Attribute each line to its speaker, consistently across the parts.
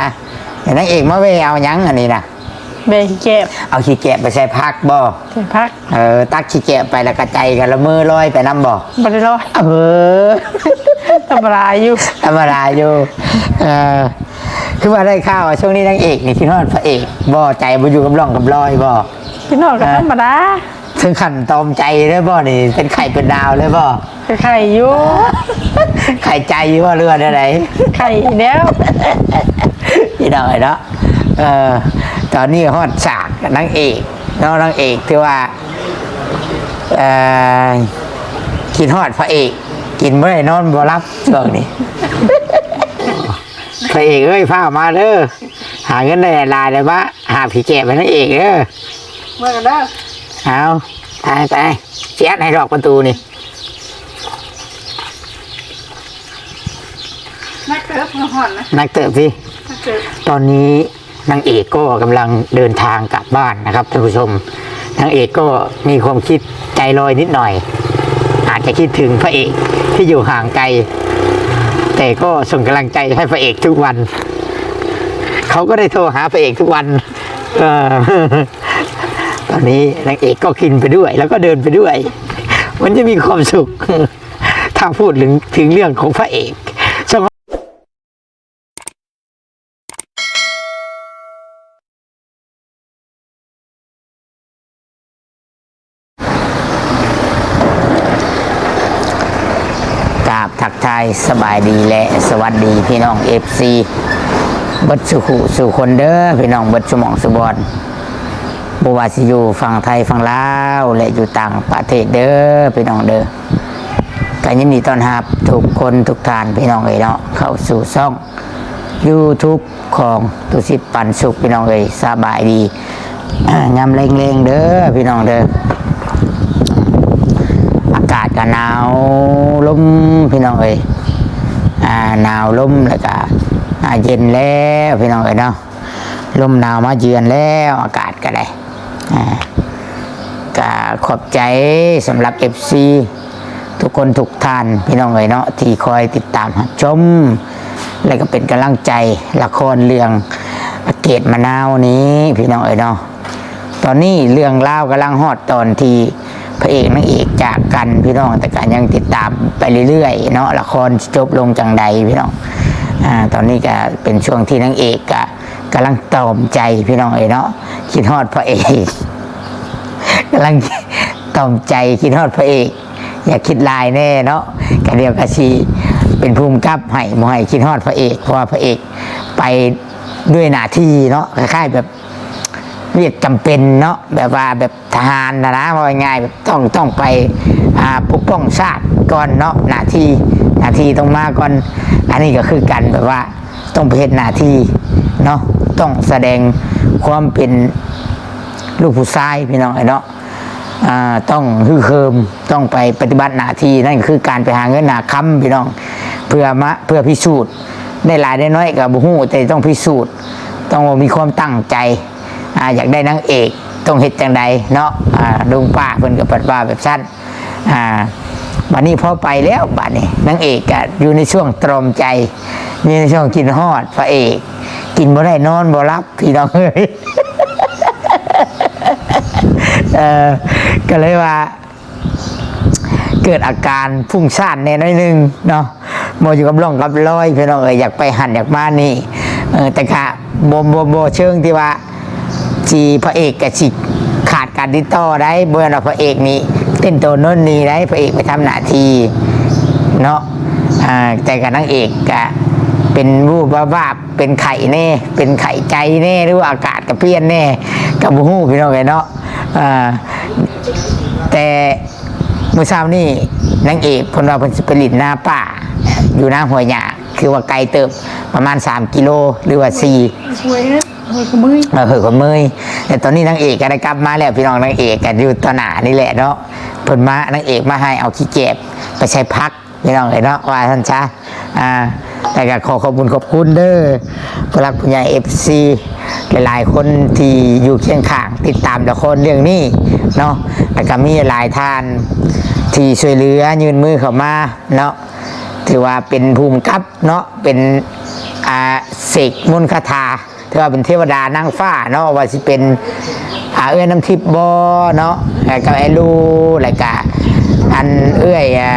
Speaker 1: อะเดี๋ยวนางเอกมาเวเอาหยังอันนี้นะ
Speaker 2: เบงเก็บ
Speaker 1: เอาขี้แกะไปใส่พักบ่
Speaker 2: เก็บพัก
Speaker 1: เออตักขี้แกะไปแล้วกระใจกันละมือลอยไปน้ำบ่
Speaker 2: บริรอด
Speaker 1: เออ
Speaker 2: ธรรมดาอยู่
Speaker 1: ธรรมดาอยู่เออคือว่าได้ข่าวว่าช่วงนี้นางเอกนี่คิดฮอดพระเอกบ่ใจบ่อยู่กับร่องกับรอยบ่
Speaker 2: พี่น้องก็ธรรมดา
Speaker 1: ถึงขั้นตอมใจเลยบ่นี่เป็นไข่เป็นดาวเลยบ่
Speaker 2: ไข่อยู่
Speaker 1: ไข่ใจว่าเรืออะไร
Speaker 2: ไข่แล้ว
Speaker 1: พี่น้อยเนาะเออตอนนี้ฮอดฉากนางเอกเน้องนางเอกที่ว่าเออกินฮอดพระเอก กินเมื่อไรนอนบ่รับช่วงนี้พระเอกเอ้ยพามาเด้อหาเงินได้หลายเลยปะหาผีแก่ไปนางเอกเด้อ
Speaker 2: เมื่อกันเด้อ
Speaker 1: เอาไปไปเจ๊ให้ดอกประตูนี่
Speaker 2: นักเติบมาห่อนนะ
Speaker 1: นักเติบพี่
Speaker 2: นักเต
Speaker 1: อนนี้นางเอกก็กำลังเดินทางกลับบ้านนะครับท่านผู้ชมนางเอกก็มีความคิดใจลอยนิดหน่อย อาจจะคิดถึงพระเอกที่อยู่ห่างไกล แต่ก็ส่งกำลังใจให้พระเอกทุกวัน เขาก็ได้โทรหาพระเอกทุกวันออตอนนี้นางเอกก็กินไปด้วย แล้วก็เดินไปด้วย มันจะมีความสุข ถ้าพูดถึงถึงเรื่องของพระเอกช่วง กรายสบายดีและสวัสดีพี่น้องเอฟซีบัดสุขุสู่คนเด้อพี่น้องบัดสมองสุบอนบวาสิอยู่ฝั่งไทยฝั่งลาวและอยู่ต่างประเทศเด้อพี่น้องเด้อกันยินดีต้อนรับทุกคนทุกทานพี่น้องเอ๋ยเนาะเข้าสู่ช่อง YouTube ของตุสิปันสุขพี่น้องเอ๋ยสบายดียำเล็งๆเด้อพี่น้องเด้อ หนาวลมพี่น้องเอ้ยอ่าหนาวลมแล้วก็อ่าเย็นแล้วพี่น้องเอ้ยเนาะลมหนาวมาเยือนแล้วอากาศก็ได้อ่าก็ขอบใจสำหรับ FC ทุกคนทุกท่านพี่น้องเอ้ยเนาะที่คอยติดตามรับชม และก็เป็นกำลังใจละครเรื่องเกตมะนาวนี้พี่น้องเอ้ยเนาะตอนนี้เรื่องเล่ากำลังฮอดตอนที่ พระเอกนางเอกจากกันพี่น้องแต่การยังติดตามไปเรื่อยๆเนาะละครจบลงจังใดพี่น้องอ่าตอนนี้ก็เป็นช่วงที่นางเอกก็กำลังตอมใจพี่น้องเอเนาะคิดฮอดพระเอกกำลังตอมใจคิดฮอดพระเอก อย่าคิดลายแน่เนาะกันเดียวกะชีเป็นภูมิกับให้มให้คิดฮอดพระเอกเพราะว่าพระเอกไปด้วยหน้าที่เนาะคล้ายๆแบบ เรียกจำเป็นเนาะแบบว่าแบบทหารนะนะว่าง่ายแบบต้องต้องไปอาปกป้องชาติก่อนเนาะหน้าที่หน้าที่ต้องมาก่อน อันนี้ก็คือกันแบบว่าต้องเห็นหน้าที่เนาะต้องแสดงความเป็นลูกผู้ชายพี่น้องไอ้เนาะต้องฮึ่เคิมต้องไปปฏิบัติหน้าที่นั่นคือการไปหาเงินหนาค้ำพี่น้องเพื่อมาเพื่อพิสูจน์ได้หลายได้น้อยกับบุหูแต่ต้องพิสูจน์ ต้องมีความตั้งใจ อ่าอยากได้นางเอกต้องเฮ็ดจังใดเนาะอ่าลุงป้าเพิ่นก็เปิดว่าแบบสั้นอ่าบัดนี้พอไปแล้วบัดนี้นางเอกก็อยู่ในช่วงตรอมใจอยู่ในช่วงกินฮอดพระเอก กินบ่ได้นอนบ่รับพี่น้องเอ้ยเออก็เลยว่า เกิดอาการพุ่งซ่านแน่น้อยหนึงเนาะโมอยู่กับร่องกับรอยพี่น้องเอยอยากไปหันอยากมานี่เออแต่ค่ะโบโบโบเชิงที่ว่า จีพระเอกกับสิขาดการติดต่อได้เบื่อเราพระเอกนี้เต้นตัวโน้นนี่ได้พระเอกไปทำหน้าที่เนาะอ่าแต่กับนางเอกกะเป็นรูปว่าว่าเป็นไข่แน่ เป็นไข่ใจแน่หรือว่าอากาศกับเพี้ยนแน่กับบูฮู้พี่น้องเอยเนาะแต่เมื่อเช้านี่นางเอกพนว่าเพนสิผลิตหน้าป่า อยู่หน้าหัวหยาคือว่าไกลเติบประมาณ 3 กิโลหรือว่า4
Speaker 2: หวยนะหวยขมือ
Speaker 1: เออเหือกับมือแต่ตอนนี้นางเอกก็ได้กลับมาแล้วพี่น้องนางเอกกันอยู่ตอนหนานี่แหละเนาะเพิ่นมานางเอกมาให้เอาขี้เก็บไปใช้พักพี่น้องเลยเนาะว่าท่านช้าอ่าแต่ก็ขอขอบคุณขอบคุณเด้อผู้รักผู้ใหญ่เอฟซีหลายๆ คนที่อยู่เคียงข้างติดตามละครเรื่องนี้เนาะแล้วก็มีหลายท่านที่ช่วยเหลือยืนมือเข้ามาเนาะถือว่าเป็นภูมิกับเนาะเป็นอ่าเสกมนต์คาถา ถือว่าเป็นเทวดานางฟ้าเนาะว่าสิเป็นอาเอื้อน้ำทิพย์บอเนาะแล้วก็ไอ้ลูแล้วก็อันเอื้อยอ่า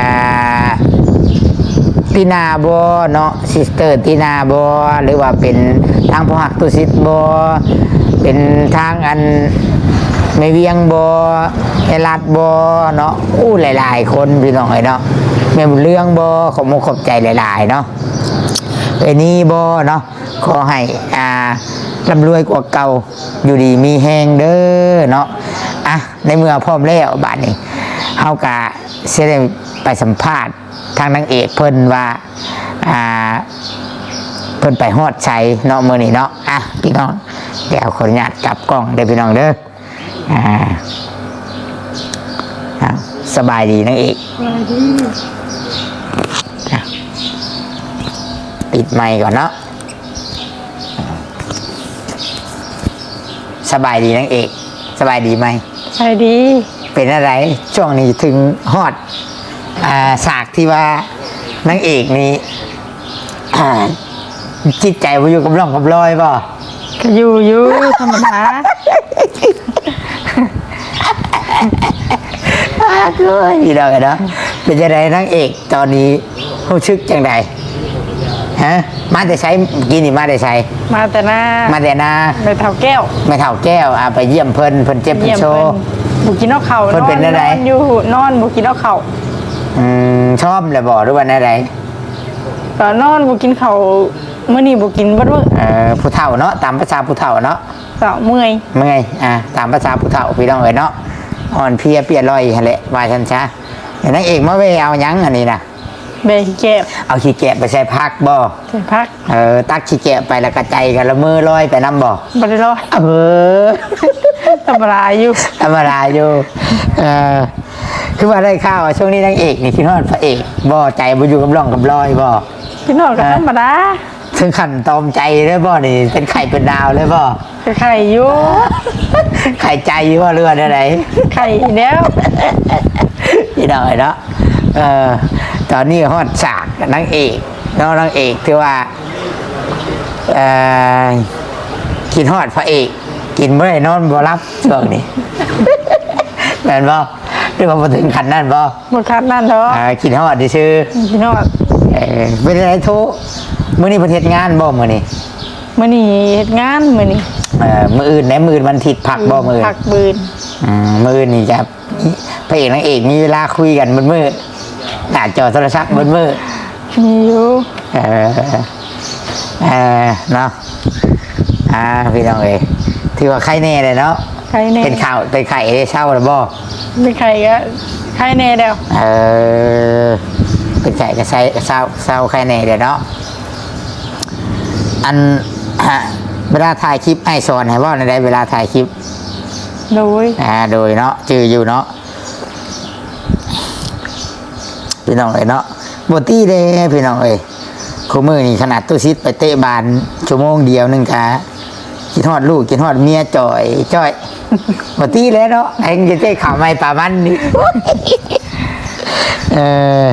Speaker 1: ตีนาบอเนาะซิสเตอร์ตีนาบอหรือว่าเป็นทางพหักตุสิตบอเป็นทางอันไม่เวียงบอเอลัดบอเนาะอู้หลาย ๆ คนพี่น้องเอ้เนาะแม่เรื่องบอขอบมขอบใจหลาย ๆ เนาะไอ้นี่บ่เนาะ ขอให้อ่าร่ำรวยกว่าเก่าอยู่ดีมีแหงเด้อเนาะอะในเมื่อพร้อมแล้วบาดนี้เฮากะสิได้ไปสัมภาษณ์ทางนางเอกเพิ่นว่าอ่าเพิ่นไปฮอดชัยเนาะมื้อนี้เนาะอะพี่น้องเดี๋ยวขออนุญาตกลับกล้องเด้อพี่น้องเด้ออ่าอะสบายดีนางเอก
Speaker 2: อะไรดี
Speaker 1: ปิดไมค์ก่อนเนาะ สบายดีนางเอก สบายดีไหม
Speaker 2: อะไรดี
Speaker 1: เป็นอะไรช่วงนี้ถึงฮอดอ่าฉากที่ว่านางเอกนี่อ่าจิตใจว่าอยู่กับร่องกับรอยป่ะ
Speaker 2: ก็อยู่อยู่ธรรมดา
Speaker 1: คือพี่น้องเนาะเป็นยังไงนางเอกตอนนี้รู้ชึกจังใด ฮะมาแต่ใช้กินนี่มาแต่ใช้
Speaker 2: มาแต่หน้า
Speaker 1: มาแต่นา
Speaker 2: ไปเท่าแก้ว
Speaker 1: ไม่เท่าแก้วอะไปเยี่ยมเพิ่นเพิ่นเจ็บเพิ่น
Speaker 2: เยี่ยม
Speaker 1: โช
Speaker 2: เพิ่
Speaker 1: ว์
Speaker 2: นบุกินเอาเข่า
Speaker 1: เพิ่นเป็น
Speaker 2: น
Speaker 1: อะไร
Speaker 2: นอยู่นอนบุกินเอาเข่า
Speaker 1: อืมชอบเลยบอกหรือว่าอะไร
Speaker 2: ก็นอนบุกินเข่าเมื่อนี่บุกินบัดมื้อ
Speaker 1: เอ่อผู้เฒ่าเนาะตามภาษาผู้เฒ่าเนาะ
Speaker 2: ก็เมื่อย
Speaker 1: เมื่อยอะตามภาษาผู้เฒ่าพี่น้องเอ๋ยเนาะอ่อนเพลียเปียลอยหั่นแหละว่าฉันซะเดี๋ยวนางเอกมาเวยเอาหยังอันนี้นะ
Speaker 2: เบยขี้แก็บ
Speaker 1: เอาขี้แกะไปใส่พักบ่
Speaker 2: ใส่พัก
Speaker 1: เออ ตักขี้แกะไปแล้วกระจายกันละมือลอยไปน้ำบ่
Speaker 2: บ่ได้รอด
Speaker 1: เออ
Speaker 2: ธรรมดาอยู่
Speaker 1: ธรรมดาอยู่ เออคือว่าได้ข่าวว่าช่วงนี้นางเอกนี่คิดว่าพระเอกบ่ใจบ่อยู่กับร่องกับรอยบ่
Speaker 2: กินนอนก็ธรรมดา
Speaker 1: ถึงขันตอมใจเลยบ่นี่เป็นไข่เป็นดาวเลยบ่
Speaker 2: ไข่อยู่
Speaker 1: ไข่ใจว่าเรืออะไร
Speaker 2: ไข่แล้ว
Speaker 1: พี่น้อยเนาะ เออตอนนี้ฮอดฉากนางเอกเน้องนางเอกที่ว่าเออกินฮอดพระเอก กินเมื่อไรนอนบ่รับช่วงนี้แม่นบ่หรือว่าบ่ถึงขันนั่นบ่
Speaker 2: หมดคัดนั่นเถอะ
Speaker 1: เออกินฮอดซื่อ
Speaker 2: กินนอน
Speaker 1: ๆเออเป็นอะไรทุมื้อนี้ประเทศงานบ่มื้อนี้
Speaker 2: มื้อนี้เฮ็ดงานมื้อนี้
Speaker 1: เออมื้ออื่นแหนมื้ออื่นวันอาทิตย์พักบ่มื้ออื่น
Speaker 2: พักบืน
Speaker 1: อืมมือนี่จะพระเอกนางเอกมีเวลาคุยกันบนมือ หน้าจอโทรศัพท์บนมือ
Speaker 2: มีอยู่
Speaker 1: เออเออเนาะอ่าพี่น้องเอยถือว่าใครแน่เลยเนาะ
Speaker 2: ใครแน่
Speaker 1: เป็นข่าวเป็นไข่ได้เช่าหรือบ่
Speaker 2: มีใครก็ใครแน่แล้ว
Speaker 1: เออเป็นไข่ก็ใช้เศร้าเศร้าใครแน่เลยเนาะอันฮะเวลาถ่ายคลิปไอ้สอนให้ว่าในใดเวลาถ่ายคลิป
Speaker 2: โดย
Speaker 1: อ่าโดยเนาะจืออยู่เนาะ พี่น้องเอ้ยเนาะบตี้เลยพี่น้องเอ้ยคู่มือนี่ขนาดตู้ซิดไปเตะบานชั่วโมงเดียวหนึงกะกินฮอดลูกกินฮอดเมียจ่อยจ่อยบตี้เลยเนาะเองจะเตะข่าวไม่ป่ามันนี่เออ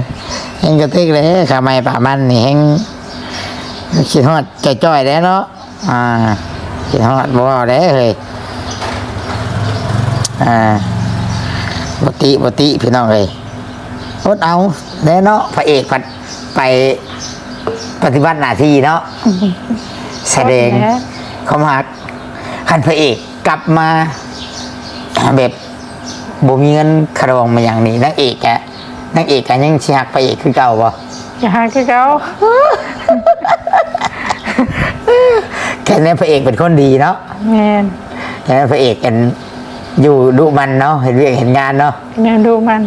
Speaker 1: เองก็เตะเลยข่าวไม่ป่ามันนี่เองกินฮอดจ่อยๆแล้วเนาะอ่ากินฮอดบ่เอาแล้วเฮ้ยอ่าปติปติพี่น้องเลยอดเอา แน่เนาะพระเอกพัดไปปฏิบัติหน้าที่เนาะแสดงเขามาคันพระเอกกลับมาแบบบ่มีเงินคารองมาอย่างนี้นางเอกอะนางเอกกันยังเชียกพระเอกคือเก่าบ่
Speaker 2: อย่าหาคือเขา
Speaker 1: แค่นั้นพระเอกเป็นคนดีเนาะ
Speaker 2: แมน
Speaker 1: แค่นั้นพระเอกกันอยู่ดุมันเนาะเห็นเวียกเห็นงานเนาะ
Speaker 2: แมนดูมัน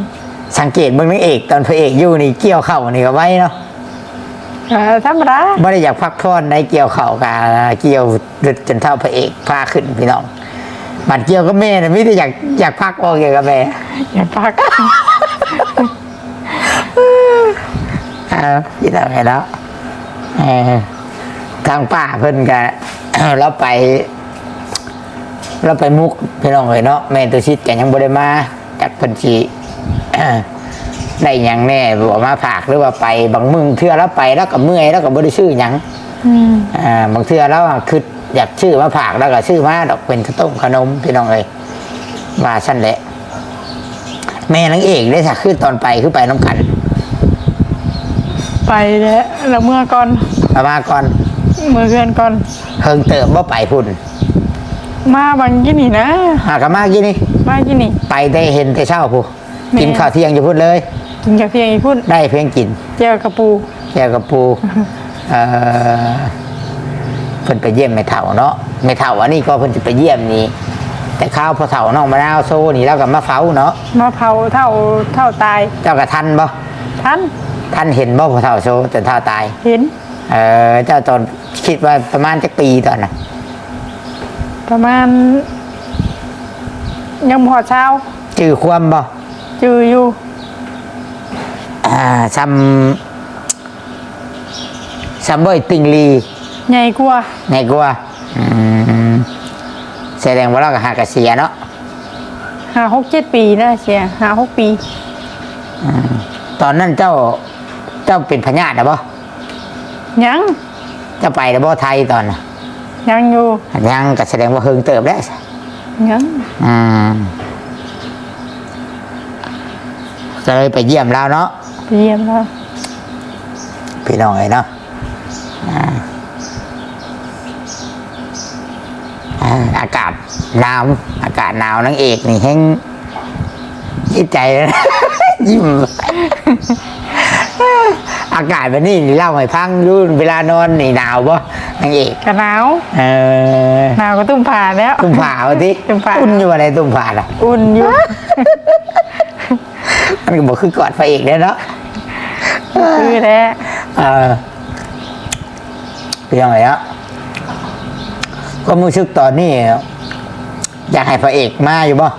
Speaker 1: สังเกตเบื้องนางเอกตอนพระเอกอยู่นี่เกี่ยวเข่านี่ก็ไว้เนาะ
Speaker 2: เออธรรมดา
Speaker 1: ไม่ได้อยากพักผ่อนได้เกี่ยวเข่ากาเกี่ยวดึดจนเท่าพระเอกพาขึ้นพี่น้องบัดเกี่ยวก็แม่นะไม่ได้อยากอยากพักออกเกี่ยวกับแม่
Speaker 2: อย่าพัก
Speaker 1: เอาพี่น้องไงแล้วเออทางป้าเพิ่นก็เราไปเราไปมุกพี่น้องเลยเนาะแม่ตัวชิดแกยังบ่ได้มาจากเพิ่นสิ ได้หยังแน่บอกมาผากหรือว่าไป บางมึงเทื่อแล้วไปแล้วก็เมื่อยแล้วก็บ่ได้ชื่อหยัง
Speaker 2: อืม
Speaker 1: อ่าบางเทื่อแล้วอะคืออยากชื่อมาผากแล้วก็ชื่อมาดอกเป็นข้าวต้มขนมพี่น้องเลยมาสั้นแหละ แม่นางเอกได้สักขึ้นตอนไปคือไปน้ำกัน
Speaker 2: ไปแล้วแล้วเมื่อก่อน
Speaker 1: มามาก่อน
Speaker 2: เมื่อเดือนก่อน
Speaker 1: เฮิงเติมว่าไปพุ่น
Speaker 2: มาบางกี่นี่นะ
Speaker 1: หากนมากี่นี่
Speaker 2: มากี่นี่
Speaker 1: ไปได้เห็นแต่เช้าผู้
Speaker 2: แม่
Speaker 1: กินข้าวเที่ยงอยู่พุ่นเลย
Speaker 2: กินกับเพียงอีกพุ่น
Speaker 1: ได้เพียงกิน
Speaker 2: เจียวกระปู
Speaker 1: แก้วกับปูเอ่อเพิ่นไปเยี่ยมแม่เฒ่าเนาะแม่เฒ่าอันนี้ก็เพิ่นจะไปเยี่ยมนี่ แต่ข้าวพอเฒ่าน้องมะนาวโซ่นี่แล้วก็มาเฝ้าเนาะ
Speaker 2: มาเผาเท่าเท่าตาย
Speaker 1: เจ้าก็ทันบ่
Speaker 2: ท่าน
Speaker 1: ท่านเห็นบ่พอเฒ่าโซ่จนเฒ่าตาย
Speaker 2: เห็น
Speaker 1: เออเจ้าตอนคิดว่าประมาณจักปีตอนน่ะ
Speaker 2: ประมาณยังพอเช้า
Speaker 1: ชื่อความบ่
Speaker 2: จืออยู่
Speaker 1: อ่าซ้ำซ้ำบ่อยติงลี
Speaker 2: ใหญ่กว่า
Speaker 1: ไงกว่าอืมแสดงว่าเราก็หากระเสียเนาะ
Speaker 2: ห้าหกเจ็ดปีนะเสียห้าหกปี
Speaker 1: ตอนนั้นเจ้าเจ้าเป็นพญาตินะบ่
Speaker 2: ยัง
Speaker 1: เจ้าไปนะบ่ไทยตอนน่ะ
Speaker 2: ยังอยู่
Speaker 1: ยังก็แสดงว่าเฮิงเติบแล้ว
Speaker 2: ยัง
Speaker 1: อืม ก็เลยไปเยี่ยมแล้วเนาะ
Speaker 2: ไปเยี่ยมแล้ว
Speaker 1: พี่น้องเอ้ยเนาะอ่าอ่าอากาศหนาวอากาศหนาวนางเอกนี่แห้งยิดใจเลยนะยิ้มอากาศแบบนี้นี่เล่าให้พังดูเวลานอนนี่หนาวปะนางเอก
Speaker 2: กระหนาว
Speaker 1: เออ
Speaker 2: หนาวก็ตุ้มผ่าแล้ว
Speaker 1: ตุ้มผ่าเอาที
Speaker 2: ตุ้มผ่า
Speaker 1: อุ่นอยู่อะไรตุ้มผ่าล่ะ
Speaker 2: อุ่นอยู่
Speaker 1: มันก็บอกคือกอดพระเอกเลยเนาะ
Speaker 2: คือแล้ว
Speaker 1: เออเป็นยังไงอะก็มือชึกตอนนี้ อยากให้พระเอกมาอยู่บ่
Speaker 2: อ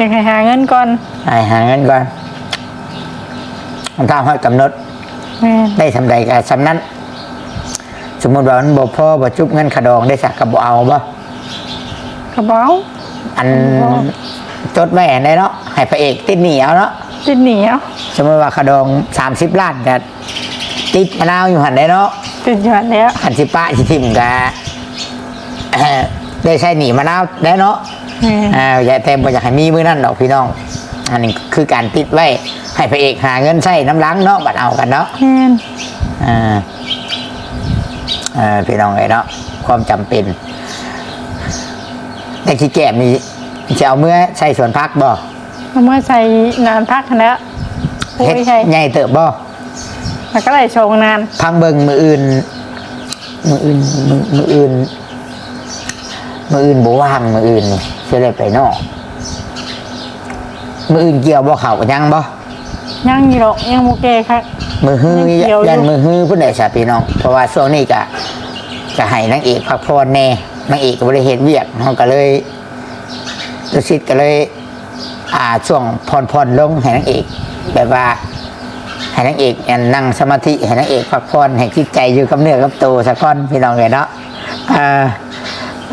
Speaker 2: ยากให้หาเงินก่อน
Speaker 1: ให้หาเงินก่อนทำตามให้กำหนด
Speaker 2: แม่น
Speaker 1: ได้สำใดกับสำนั้น สมมติว่ามันบ่พอบ่จุบเงินขะดองได้สักกับบ่เอาบ่
Speaker 2: กระเป๋า
Speaker 1: อันจดไว้อันใดเนาะ ให้พระเอกติดหนีเอาเนาะ
Speaker 2: ติดเหนียว
Speaker 1: สมมติว่าขะดองสามสิบล้านก็ติดมะนาวอยู่หันได้เนาะ
Speaker 2: ติดหยอดแล้ว
Speaker 1: หันสิป้าสิทิมกะได้ใช้หนีมะนาวได้เนาะ
Speaker 2: แม่น
Speaker 1: อ่าอย่าแต่บ่อยากให้มีมือนั่นดอกพี่น้อง อันนี้คือการติดไว้ ให้พระเอกหาเงินใช้น้ำล้างเนาะบัดเอากันเนาะ
Speaker 2: แม่น
Speaker 1: อ่าอ่าพี่น้องไอ้เนาะความจำเป็นแต่ขี้แก้มนี่จะเอาเมื่อใส่สวนพักบ่
Speaker 2: เอามื่อใส่นานพักแล้วโอ้
Speaker 1: เฮ็ด
Speaker 2: ยใช่
Speaker 1: ใหญ่เติบบ่
Speaker 2: แล้วก็เลยโชงนาน
Speaker 1: พังเบิงมืออื่น มืออื่นมือมืออื่น มืออื่นบ่ว่างมืออื่นนี่จะได้ไปนอกมืออื่นเกี่ยวบ่เข่ากันยังบ่
Speaker 2: ยังอยู่หรอกยังโมเกครับ
Speaker 1: มือฮื้อ
Speaker 2: ยังเกี่ยวอยู่
Speaker 1: ยันมือฮื้อพุ่นได้สาพี่น้องเพราะว่าช่วงนี้ก็ก็ให้นางเอกพักผ่อนแน่นางเอกก็บ่ได้เฮ็ดเวียกเฮาก็เลยตุสิทธิ์ก็เลย อ่าช่วงผ่อนผ่อนลงให้นางเอกแบบว่าให้นางเอกนั่งสมาธิให้นางเอกพักผ่อนให้จิตใจอยู่กับเนื้อกับตัวสักก้อนพี่น้องเลยเนาะ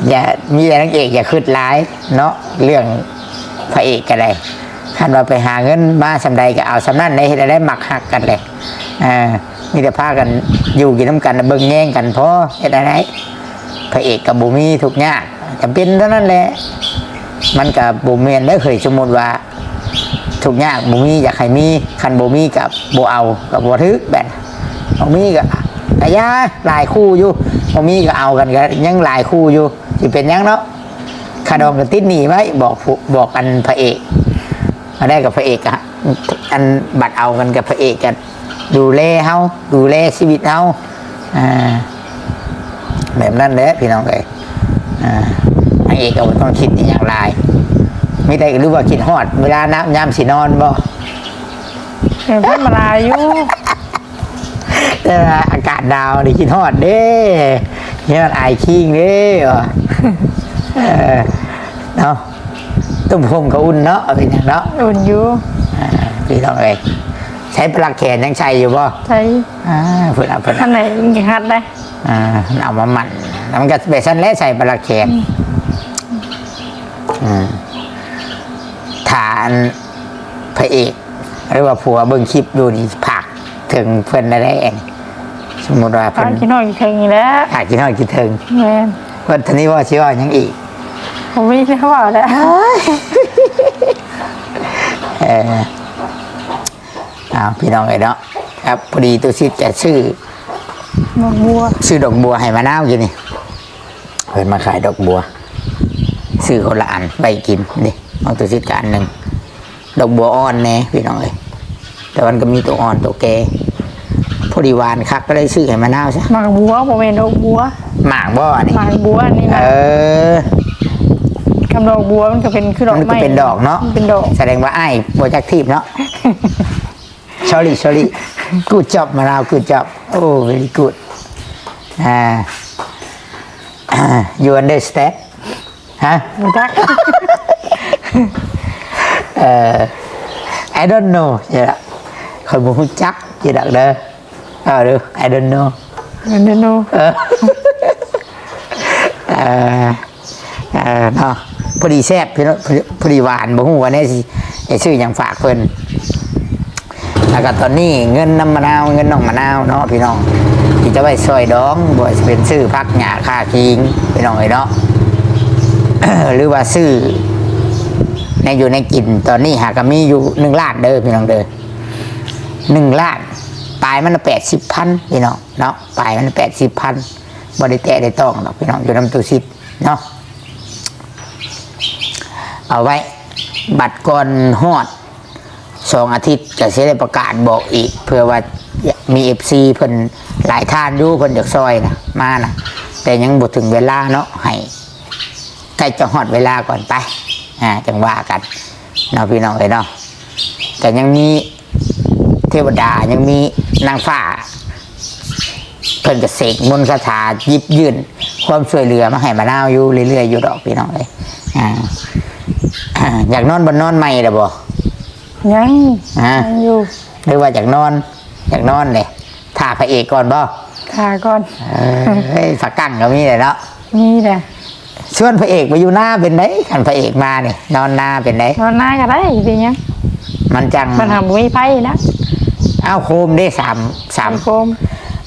Speaker 1: อย่ามีแต่นางเอกอย่าคืดร้ายเนาะเรื่องพระเอกก็ได้คันว่าไปหาเงินมาสำใดก็เอาสำนั่นได้ได้ได้หมักหักกันเลยอ่ามีแต่พากันอยู่กินน้ำกันเบิ่งแย่งกันพอเฮ็ดอะไรพระเอกกับบุมีทุกยากจำเป็นเท่านั้นแหละ มันกับบุเมียนได้เคยสมมติว่าทุกยากบ่มีอยากให้มีคันบ่มีกับบ่เอากับบ่ทึกแบบบ่มีก็กะยาหลายคู่อยู่บ่มีก็เอากันก็ยังหลายคู่อยู่สิเป็นยังเนาะคาดองก็ติดหนีไว้บอกบอกอันพระเอกมาได้กับพระเอกอะอันบัตรเอากันกับพระเอกกันดูแลเฮาดูแลชีวิตเฮาอ่าแบบนั้นแหละพี่น้องเอ้ยอ่า เอกก็บ่ต้องคิดอหย่างไรไม่ได้หรือว่าคิดฮอด เวลาน้ำยามสีนอนบ่
Speaker 2: เป็นธรรมดาอยู่
Speaker 1: แต่ว่าอากาศดาวนี่คิดฮอดเด้เนี่ยมันไอายคิงเด้ว่ะเออเนาะตุ้มพรมก็อุ่นเนาะเอาเป็นอย่างเนาะ
Speaker 2: อุ่นอยู่
Speaker 1: อ่าพี่น้องเอ้ยใช้ปลักแขนยังใช้อยู่บ่
Speaker 2: ใช้
Speaker 1: อ่าเพิ่นเอาเพิ่น
Speaker 2: ท่า
Speaker 1: เอา
Speaker 2: นไหนหัดได้
Speaker 1: อ่าเอามามันแล้วมันก็ไปสั้นแล้วใส่ปลักแขน อืมฐานพระเอก หรือว่าผัวเบิ่งคลิปดูนี่ผักถึงเพิ่นได้ได้เองสมมติว่า
Speaker 2: ตอ
Speaker 1: เพิ่
Speaker 2: น
Speaker 1: น
Speaker 2: กินหอยเทิงนี่แหล้ว
Speaker 1: หากินฮอดกินถึง
Speaker 2: แม่น
Speaker 1: เพิ่นทีนี้ว่าสิว่าหยังอีก
Speaker 2: ผมไม่ได้ว่าแล้ว
Speaker 1: เอออ้าวพี่น้องเอ้ยเนาะครับพอดีตัวซิดจะซื้อ
Speaker 2: หมกบัว
Speaker 1: ซื้อดอกบัวให้มะนาวอยู่นี่เพิ่นมาขายดอกบัว ซื้อคนละอันไปกินนี่เอาตัวซิดกันหนึ่งดอกบัวอ่อนแน่พี่น้องเอ้ยแต่มันก็มีตัวอ่อนตัวแก่พอดีหวานคักก็เลยซื้อให้มะนาวซะ
Speaker 2: หมากบัวโมเมนดอกบัว
Speaker 1: หมากบ่นี่
Speaker 2: หมากบัวนี่
Speaker 1: เอ
Speaker 2: นะ
Speaker 1: อ
Speaker 2: คำดอกบัวมันก็เป็นคือดอก
Speaker 1: มันก็
Speaker 2: ไม้
Speaker 1: เป็นดอกเนาะ
Speaker 2: มันเป็นดอก
Speaker 1: แสดงว่าไอ้โปรจักทีฟเนาะ sorry sorry good job มะนาว good job oh very good อ่า you understand ฮะ
Speaker 2: มาจัก
Speaker 1: เอ่อ I don't know จีละคนบ่รู้จักจีละเด้อเอาดู I don't know
Speaker 2: เดี๋ยวดู
Speaker 1: เออเออเออเนาะพอดีแซ่บพี่น้องพอดีพอดีหวานบ่ฮู้ว่าแน่สิไอ้ชื่อหยังฝากเพิ่นแล้วก็ตอนนี้เงินน้ำมะนาวเงินน้องมะนาวเนาะพี่น้องที่จะไว้ซอยดองบ่ว่าสิเป็นซื้อพักหญ้าค่าคิงพี่น้องเอ้ยเนาะ หรือว่าซื้อในอยู่ในกินตอนนี้หากมีอยู่หนึ่งล้านเด้อพี่น้องเด้อหนึ่งล้านปลายมันแปดสิบพันพี่น้องเนาะปลายมันแปดสิบพันบริแตะได้ต้องหรอกพี่น้องอยู่น้ำตัวสิบเนาะเอาไว้ บัตรก่อนฮอดสองอาทิตย์จะเสียได้ประกาศบอกอีก เพื่อว่ามีเอฟซีเพิ่นหลายท่านอยู่เพิ่นจากซอยนะมานะแต่ยังบ่ถึงเวลาเนาะให้ ใกล้จะหอดเวลาก่อนไปอ่าจังว่ากันเนาะพี่น้องเอ้ยเนาะแต่ยังมีเทวดายังมีนางฟ้าเพิ่นจะเสกมนต์คาถาหยิบยื่นความช่วยเหลือมาให้มะนาวอยู่เรื่อยๆอยู่ดอกพี่น้องเอ้ยอ่าอ่าอยากนอนบนนอนใหม่หรือบ่
Speaker 2: ยัง
Speaker 1: อ่า
Speaker 2: ยังอยู่
Speaker 1: หรือว่าอยากนอน อยากนอนเลยถ่าพระเอกก่อนบ่
Speaker 2: ทาก่อน
Speaker 1: เออเฮ้ยฝักกั้งก็มีเลยเนาะ
Speaker 2: นี่แหละ
Speaker 1: ชวนพระเอกไปอยู่หน้าเป็นไดขันพระเอกมาเนี่ยนอนหน้าเป็นได
Speaker 2: นอนหน้าก็ได้ดียัง
Speaker 1: มันจัง
Speaker 2: มันทำไม่ไพ่นะ
Speaker 1: เอาโคมได้สามสาม
Speaker 2: โคม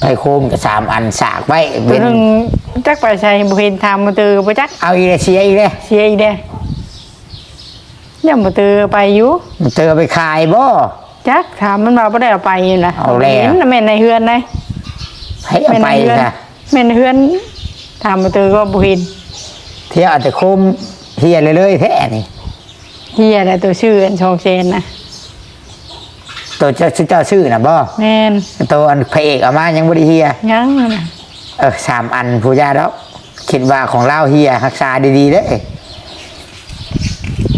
Speaker 1: ไปโคมกับสามอันสากไว้
Speaker 2: ตั
Speaker 1: เป็
Speaker 2: วนหนึ่งจักไปใช้บุเห็นทำมาตือไปจัก
Speaker 1: เอาอีเลเซียอีเลย
Speaker 2: เสียอีเด้ยังมาตือไปอยู่
Speaker 1: มันเจอไปขายบ่
Speaker 2: จักถามมันมาไ่ได้เอาไปอยู่นะ
Speaker 1: เอาแล้ว
Speaker 2: ห็นน่ะแม่นในเฮือนนะ
Speaker 1: ให้เอา
Speaker 2: แม่น
Speaker 1: ไป
Speaker 2: ในเฮือน
Speaker 1: ค่ะ
Speaker 2: แม่นในเฮือนถามมาตือก็บุเห็น
Speaker 1: เที่ยวเอาแต่โคมเฮียเลยเลยๆแท้นี่
Speaker 2: เฮียอะไรตัวชื่ออันชองเชนนะ
Speaker 1: ตัวเจ้าเจ้าชื่อนะบ่
Speaker 2: แม่น
Speaker 1: ตัวอันพระเอกเอามายังบ่ได้เฮีย
Speaker 2: ยังนะ
Speaker 1: เออสามอันผู้ยาดอกคิดว่าของเล่าเฮียรักษาดีๆเด้อ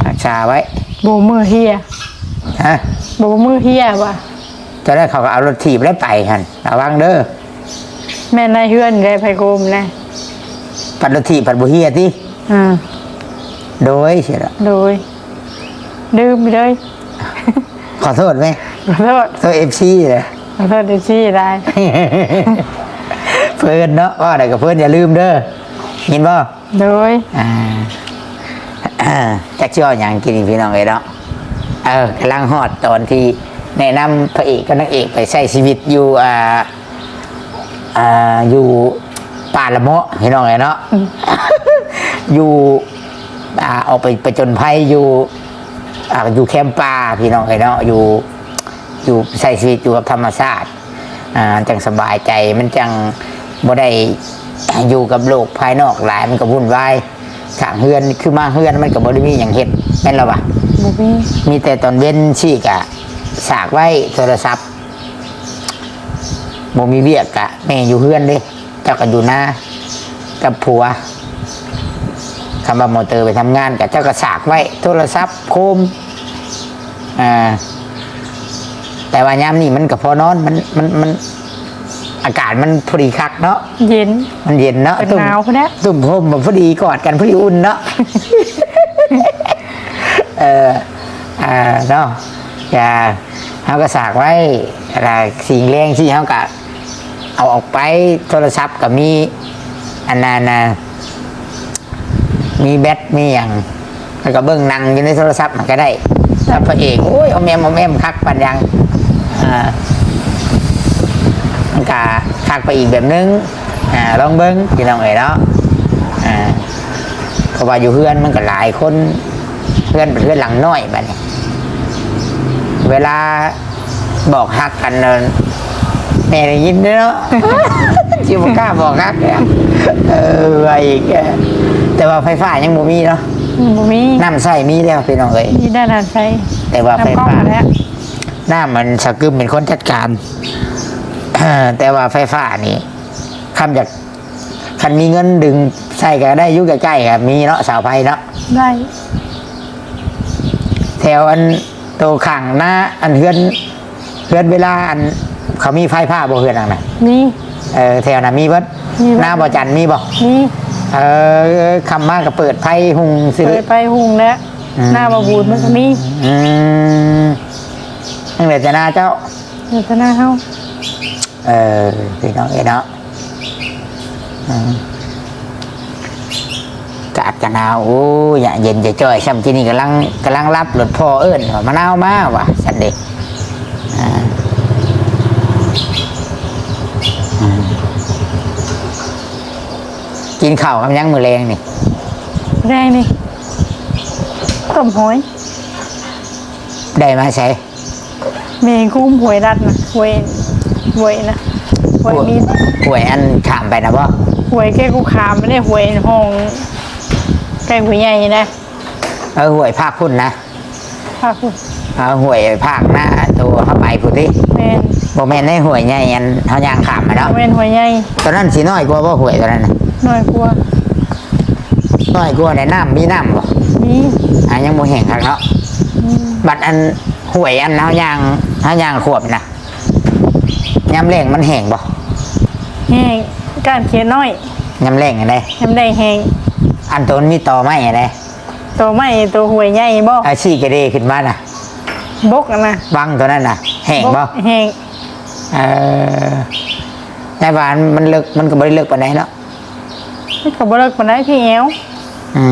Speaker 1: รักษาไว้
Speaker 2: โบมือเฮีย
Speaker 1: ฮะ
Speaker 2: โบมือเฮียว่ะ
Speaker 1: ตอนแรกเขาก็เอารถถีบแล้วไปหันระวังเด้อ
Speaker 2: แม่นในเฮือนได้ไผโกมนะ
Speaker 1: ปัดรถถีบปัดบุเฮียที่
Speaker 2: อ่า
Speaker 1: โดยเสียละ
Speaker 2: โดยดื่มไปเลย
Speaker 1: ขอโทษไหม
Speaker 2: ขอโทษ
Speaker 1: โทษเอฟซีเลย
Speaker 2: ขอโทษดิซี่ได้
Speaker 1: เพื่อนเนาะว่าอะไรกับเพื่อนอย่าลืมเด้อยินบ่
Speaker 2: โดย
Speaker 1: อ่าอ่าจักชื่ออย่างกินอีกพี่น้องเลยเนาะเออกำลังฮอดตอนที่แนะนำพระเอกกับนางเอกไปใช้ชีวิตอยู่อ่าอ่าอยู่ ป่าละเมาะพี่น้องเลยเนาะอยู่อ่าออกไปไปจนภัยอยู่อ่าอยู่แคมป์ป่าพี่น้องเลยเนาะอยู่อยู่ใช้ชีวิตอยู่กับธรรมชาติอ่าจังสบายใจมันจังบ่ได้อยู่กับโลกภายนอกหลายมันก็วุ่นวายข้างเฮือนคือมาเฮือนมันก็บ่ได้มีอย่างเฮ็ดแม่นแล้วปะ
Speaker 2: บุมี
Speaker 1: มีแต่ตอนเว้นชี้กะสากไว้โทรศัพท์บ่มีเวียกกะแม่อยู่เฮือนเด้ เจ้าก็อยู่หน้ากับผัวคำว่ามอเตอร์ไปทำงานกับเจ้าก็สากไว้ โทรศัพท์โคมอ่าแต่ว่ายามนี่มันก็พอนอนมันมันมัน อากาศมันพอดีคักเนาะ
Speaker 2: เย็น
Speaker 1: มันเย็นเนาะ
Speaker 2: เป็น
Speaker 1: ตุ่ม
Speaker 2: หนาวพอดี
Speaker 1: ตุ่มพรมแบบพอดีกอดกันพอดีอุ่นเนาะเอออ่าเนาะอย่าเขาก็สากไว้อะไรสิ่งเลี้ยงที่เขาก็ เอาออกไปโทรศัพท์ก็มีอันนั้นนะมีแบตมีอย่างแล้วก็เบิ้งนังอยู่ในโทรศัพท์มันก็ได้ถ้าพระเอกโอ้ยเอาแมมเอาแมมคักปันยังอ่ามันกะคักไปอีกแบบนึงอ่าลองเบิ้งพี่น้องเอ๋ยเนาะอ่าเพราะว่าอยู่เพื่อนมันก็หลายคนเพื่อนเป็นเพื่อนหลังน้อยแบบนี้เวลาบอกฮักกันเนอะ แม่ได้ยินเด้อเนาะจิบกล้าบอกฮักเนี่ยเออไอ้อีกอะแต่ว่าไฟฟ้ายังบ่มีเนาะ
Speaker 2: บ่มี
Speaker 1: น้ำใส่มีแล้วพี่น้องเอ้ย
Speaker 2: มีได้ทานใช้
Speaker 1: แต่ว่าไฟ
Speaker 2: น้ำกล้อง
Speaker 1: ฟ้า
Speaker 2: มาแล้ว
Speaker 1: หน้ามันสกึมเป็นคนจัดการแต่ว่าไฟฟ้านี่คำจากคันมีเงินดึงใส่ก็ได้อยุ่ใกล้ๆกับมีเนาะเสาไฟเนาะ
Speaker 2: ได้
Speaker 1: แถวอันโตขังหน้าอันเฮือนเฮือนเวลาอัน เขามีไฟผ้าบ่เฮือนอังนะ
Speaker 2: มี
Speaker 1: เออแถวน่ะมีเบิด
Speaker 2: มีเบิด
Speaker 1: หน้าบ่จันมีบ่
Speaker 2: มี
Speaker 1: เออคำมากก็เปิดไฟหุงซื้อ
Speaker 2: เปิดไปหุงแล้ว
Speaker 1: อืม
Speaker 2: หน้าบาบูดมันก็มี
Speaker 1: อืมตั้งแต่จะหน้าเจ้า
Speaker 2: เดี๋ยวจะหน้าเฮา
Speaker 1: เออพี่น้องเอ๋เนาะอืมกาดกันเอาโอ้ยอย่าเย็นจะจ่อยช่ำที่นี่กำลังกำลังรับรถพ่อเอิญมะนาวมาว่ะสันเด็กอ่าอืม กินข้าวกับยังมือแรงนี่
Speaker 2: แรงนี่ต้มหอย
Speaker 1: ได้มาใช้
Speaker 2: เมงคุ้มหวยรัดนะหวยหวยนะหวยมี
Speaker 1: หวยอันขามไปนะบ่
Speaker 2: หวยแก้กูขามไม่ได้หวยห้องใกล้หวยใหญ่นะ
Speaker 1: เออหวยภาคพุ่นนะ
Speaker 2: ภาคคุณ
Speaker 1: เอาหวยภาคหน้าตัวเข้าไปพุ่นที่
Speaker 2: แมน
Speaker 1: โมเมนได้หวยใหญ่อันเขายางขามมาแล้ว
Speaker 2: แมนหวยใหญ่
Speaker 1: ตอนนั้นสีน้อยกว่าว่าหวยตอนนั้นน่ะ
Speaker 2: น้อยกว่า
Speaker 1: น้อยกว่าในน้ำมีน้ำบ่
Speaker 2: มี
Speaker 1: อะยังโมแห่งครับเนาะ
Speaker 2: อืม
Speaker 1: บัตรอันหวยอันเขายางเขายางขวบนะยำแรงมันแห้งบ่
Speaker 2: แห้งการเขียนน้อย
Speaker 1: ยำแรงอะไร
Speaker 2: ทำได้แห้ง
Speaker 1: อันต้นมีต่อไม้อะไร
Speaker 2: ตัวไม่ตัวหวยใหญ่บ่
Speaker 1: อาชีกระเดขึ้นมาน่ะ
Speaker 2: บกอะนะ
Speaker 1: วังตัวนั้นน่ะ แห้งบ่
Speaker 2: บกแห้ง
Speaker 1: เออในบ้านมันเลิกมันก็บ่ได้เลิกปานใดเนาะ
Speaker 2: ไม่ขับรถมาได้พี่แอว
Speaker 1: อื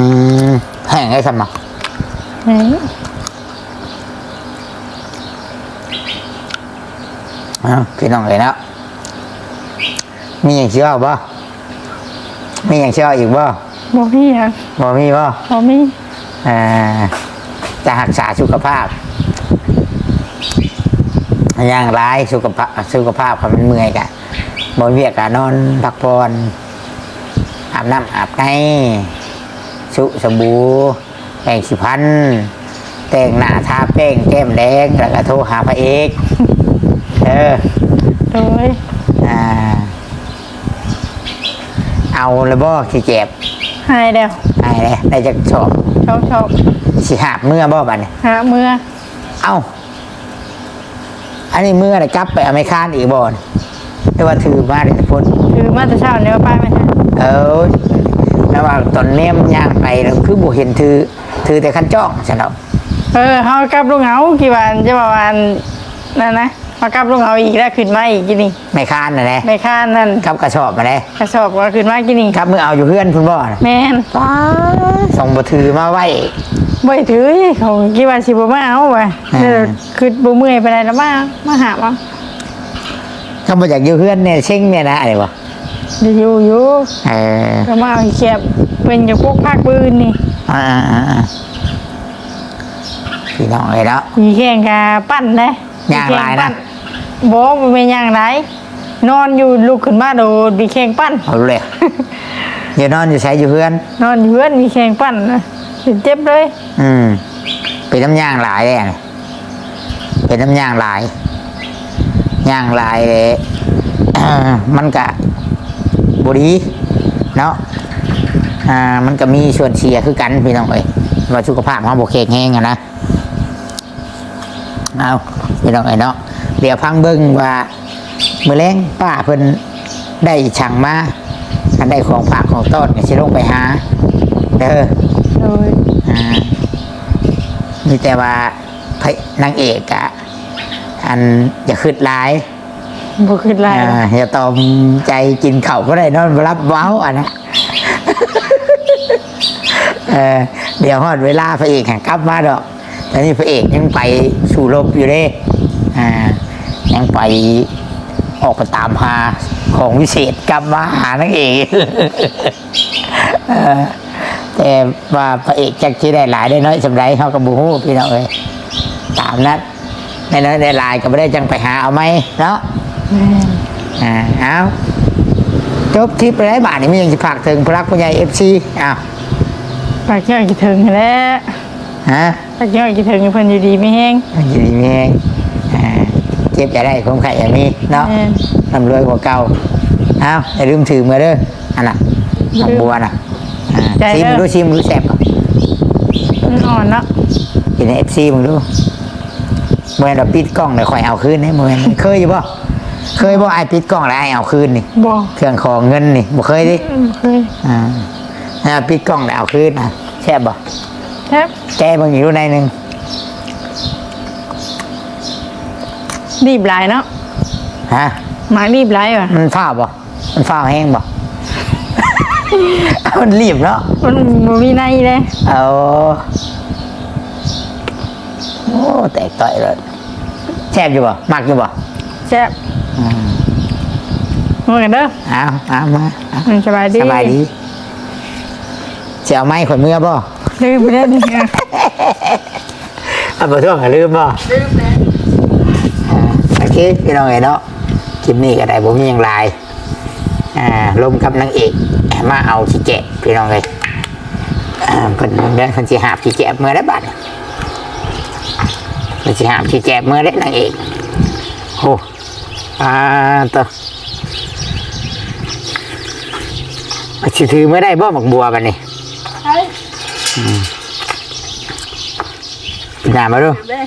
Speaker 1: มแห้งไอ้สมอง
Speaker 2: แห้ง
Speaker 1: อ้าวพี่น้องเลยเนาะมีอย่างเชื่อบ่มีอย่างเชื่ออีกบ่
Speaker 2: บ่มีหยัง
Speaker 1: บ่มีบ่
Speaker 2: บ่มี
Speaker 1: อ่าจะรักษาสุขภาพอย่างไรสุขภาพสุขภาพเขามันเมื่อยกะบนเวียกกะนอนพักผ่อน อาบน้ำอาบในสุสบู่แป้งสิพันแต่งหน้าทาแป้งแก้มแดงแล้วก็โทรหาพระเอกเออ
Speaker 2: โดย
Speaker 1: อ่า เอาเลยบ่ขี้เจ็บ
Speaker 2: หายแล้ว
Speaker 1: ไอ้เลยได้จะชอบ
Speaker 2: ชอบชอบ
Speaker 1: สิหาบเมื่อบ่บัดนี้
Speaker 2: หาเมื่อ
Speaker 1: เอ้า อันนี้เมื่อไหร่กลับไปอเมริกาอีกบ่อนเรียกว่าถือมาเดี๋ยวพ้น
Speaker 2: ถือมาแต่เช้าเนี่ยว่าป้าไม่ทัน
Speaker 1: เออแล้วว่าตอนเนี้ยมันย่างไปแล้วคือบ่เห็นถือถือแต่ขั้นจ้องใช่แล้ว
Speaker 2: เออเฮากลับลูกเหงากี่วันจะประมาณนั่นนะมากลับลูกเหงาอีกแล้วขึ้นมาอีกกี่นี่
Speaker 1: ไม่ค้านนะแหละ
Speaker 2: ไม่ค้านนั่น
Speaker 1: ครับกระสอบมาเลย
Speaker 2: กระสอบก็ขึ้นมากี่นี่
Speaker 1: ครับเมื่อเอาอยู่เพื่อนคุณบ่น่ะ
Speaker 2: แม่น
Speaker 1: ป้าส่งบ่ถือมาไว้
Speaker 2: บ่ได้ถือเขากี่วันสิบ่มาเอาว่ะ
Speaker 1: อ่า
Speaker 2: เดี๋ยวคือบ่เมื่อยไปไหนแล้วมามาหามา
Speaker 1: เขาบ่อยากอยู่เพื่อนเนี่ยเช่งเนี่ยนะอะไรวะ
Speaker 2: เดี๋ยว อยู่อยู่
Speaker 1: เออ
Speaker 2: ก็มาเอาเขียบเป็นอยู่พวกภาคปืนนี่
Speaker 1: อ่าอ่าอ่าพี่น้องเลยแล้ว
Speaker 2: มีแข่งกาปั้นนะ
Speaker 1: ย่างหลายนะ
Speaker 2: บ่บ่เป็นย่างไรนอนอยู่ลุกขึ้นมาโดดมีแข่งปั้น
Speaker 1: เอาเลยอย่านอนอยู่ใช้อยู่เพื่อน
Speaker 2: นอนอยู่เพื่อนมีแข่งปั้นนะเจ็บเลย
Speaker 1: อืมเป็นน้ำยางหลายเลยอะเป็นน้ำยางหลายยางหลายเลยมันกะ บุรีเนาะอ่ามันก็มีส่วนเชียร์คือกันพี่น้องเอ้ยว่าสุขภาพของโบเคกแห้งอะนะเอาพี่น้องเอ้ยเนาะเดี๋ยวพังเบิ้งว่ามือแรงป้าเพิ่นได้ช่างมาอันได้ของฝากของต้นก็สิลงไปหาเด้อ
Speaker 2: โดย
Speaker 1: อ่ามีแต่ว่าพระนางเอกอะอันอย่าคืดร้าย
Speaker 2: บ่ขึ้นไร
Speaker 1: อ่าอย่าตอมใจกินเข่าก็ได้นอนรับเว้าอะนะเออเดี๋ยวฮอดเวลาพระเอกแห่งกลับมาดอกต่นี่พระเอกยังไปสู่รบอยู่เด้อ่ายังไปออกไปตามหาของวิเศษกลับมาหานักเอกเออแต่ว่าพระเอกจักที่ได้หลายได้น้อยสำไรเขากับบูฮู้พี่น้องเอ้ยตามนั้นในน้อยได้หลายก็ไม่ได้จังไปหาเอาไหมเนาะ อ่าเอาจบทริปไปได้บาทนี่มีอย่างจะฝากถึงพลักผู้ใหญ่เอฟซีอ้าว
Speaker 2: ปากเกี่ยวกี่ถึงแหล้ว
Speaker 1: ฮะ
Speaker 2: ปากเกี่ยวกี่ถึงเพิ่นอยู่ดีไม่แห้ง
Speaker 1: อยู่ดีมีแรงอ่าเจ็บจะได้คงไข่อย่างนี้เนาะ
Speaker 2: แม่น
Speaker 1: ร่ำรวยกว่าเก่าเอาอย่าลืมถือมือเด้ออันน่ะ
Speaker 2: ลืม
Speaker 1: ทำบัวน่ะอ่า
Speaker 2: ใจ
Speaker 1: ชิม
Speaker 2: เด้อ
Speaker 1: ดูชิมดูแซ่บบ่
Speaker 2: มันอ่อนเนาะ
Speaker 1: กินในเอฟซีมึงดูเมื่อเราปิดกล้องเลยคอยเอาคืนได้เมื่อเคยอยู่ป่ะ เคยบ่ไอายปิดกล้องแล้วไอายเอาคืนนี่
Speaker 2: บ่
Speaker 1: เครื่องของเงินนี่บ่เคยดิ
Speaker 2: อืมเคย
Speaker 1: อ่าอ่าปิดกล้องแล้วเอาคืนนะแซ่บบ่
Speaker 2: แทบ
Speaker 1: แกเบางอยู่ในหนึ่ง
Speaker 2: รีบหลายเนาะ
Speaker 1: ฮะ
Speaker 2: หมารีบหลายว่ะ
Speaker 1: มันฝ้าวบ่มันฝ้าวแห้งบ่ มันรีบเนาะ
Speaker 2: มันบ่มีในเลย
Speaker 1: เอาโอ้แตกต่อยเลยแซ่บอยู่บ่มักอยู่บ่
Speaker 2: แซ่บ มากันเด้อ
Speaker 1: เอาเอามาเอา
Speaker 2: อืมสบายดี
Speaker 1: สบายดีจะเอาไม้ขนเมื่อบ่
Speaker 2: ลืมไปแล้วนี่อะ
Speaker 1: เอาไปท่วงลืมบ่
Speaker 2: ลืมแล้ว
Speaker 1: อ่าโอเคพี่น้องเอ๋ยเนาะคลิปนี้ก็ได้ผมมีอย่างไรอ่าลมกับนางเอกมาเอาขี้แกะพี่น้องเลยอ่าเพิ่นเดินเพิ่นสิหาบขี้แกะเมื่อได้บัดเพิ่นสิหาบขี้แกะเมื่อได้นางเอกโอ้ อ่าต่อมาสิถือเมื่อได้บ่หมักบัวบัดนี้
Speaker 2: เฮ้ย
Speaker 1: หนามาดู
Speaker 2: เด้อ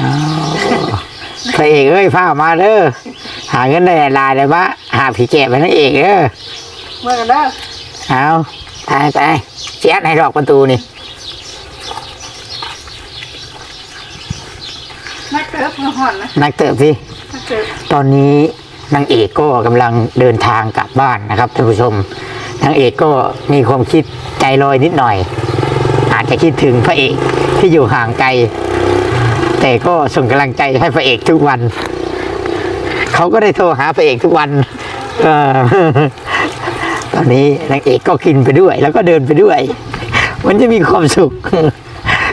Speaker 1: อ้าวพระเอกเอ้ยพามาเด้อหาเงินได้หลายเลยมะหาผีแกะไปนั่นเอกเด้อ
Speaker 2: มากันเด้อ
Speaker 1: เอาไปไปเจ๊ให้ดอกประตูนี่
Speaker 2: นักเติบมาห่อนนะ
Speaker 1: นักเติบพี่
Speaker 2: นักเติบ
Speaker 1: ตอนนี้นางเอกก็กำลังเดินทางกลับบ้านนะครับท่านผู้ชมนางเอกก็มีความคิดใจลอยนิดหน่อย อาจจะคิดถึงพระเอกที่อยู่ห่างไกล แต่ก็ส่งกำลังใจให้พระเอกทุกวัน เขาก็ได้โทรหาพระเอกทุกวันเออตอนนี้นางเอกก็กินไปด้วย แล้วก็เดินไปด้วย มันจะมีความสุข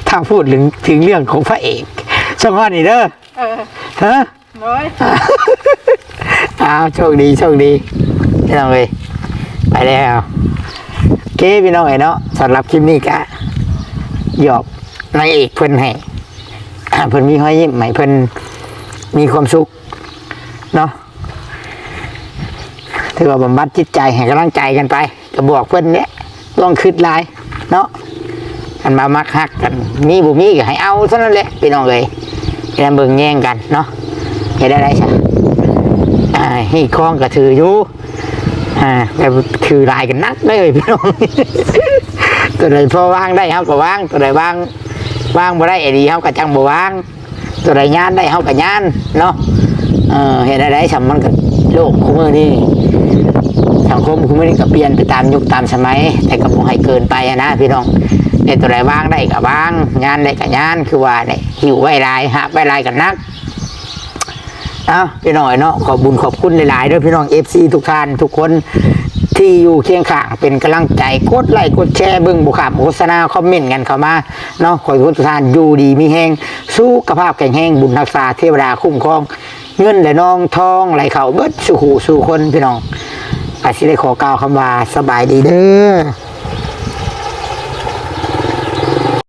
Speaker 1: ถ้าพูดถึงถึงเรื่องของพระเอกช่องว่านี่เด้อ
Speaker 2: เออ
Speaker 1: ฮะ
Speaker 2: น้อย
Speaker 1: อ้าวโชคดีโชคดีพี่น้องเลยไปแล้วโอเคพี่น้องเอ๋เนาะสำหรับคลิปนี้กะหยอกนางเอกเพิ่นให้อ่เพิ่นมีห้อยยิ้มใหม่เพิ่นมีความสุขเนาะถือว่าบำบัดจิตใจให้กำลังใจกันไปก็บอกเพิ่นเนี้ยลองคิดลายเนาะอันมามักฮักกันมีบุมีก็ให้เอาเท่านั้นแหละพี่น้องเลยแค่เบิ่งแย่งกันเนาะ เห็นได้ไรใช่อ่าให้คล้องก็ถืออยู่อ่าแต่ถือลายกันนักเลยพี่น้องตัวใดพอวางได้เขาก็วาง ตัวใดวางวางบ่ได้ไอ้ดีเขาก็จังบ่วาง ตัวใดยานได้เขาก็ยานเนาะเออเห็นอะไรสำมันก็โลกคู่มือนี่สังคมคู่มือนี่ก็เปลี่ยนไปตามยุคตามสมัย แต่ก็บ่ให้เกินไปนะพี่น้องแต่ตัวใดวางได้ก็วางยานได้ก็ยานคือว่าเนี่ยหิวไว้ลายหาไว้ลายกันนัก อ้าวพี่น้อยเนาะขอบบุญขอบคุณหลายๆด้วยพี่น้องเอฟซีทุกท่านทุกคนที่อยู่เคียงข้างเป็นกำลังใจกดไลค์กดแชร์เบิ้งบุคคลโฆษณาคอมเมนต์กันเข้ามาเนาะขอให้ทุกท่านอยู่ดีมีแห้งสู้กภาพแข็งแรงบุญรักษาเทวดาคุ้มครองเงินและน้องทองไหลเข้าเบิดสู่หูสู่คนพี่น้องอาจสิได้ขอกล่าวคำว่าสบายดีเด้อ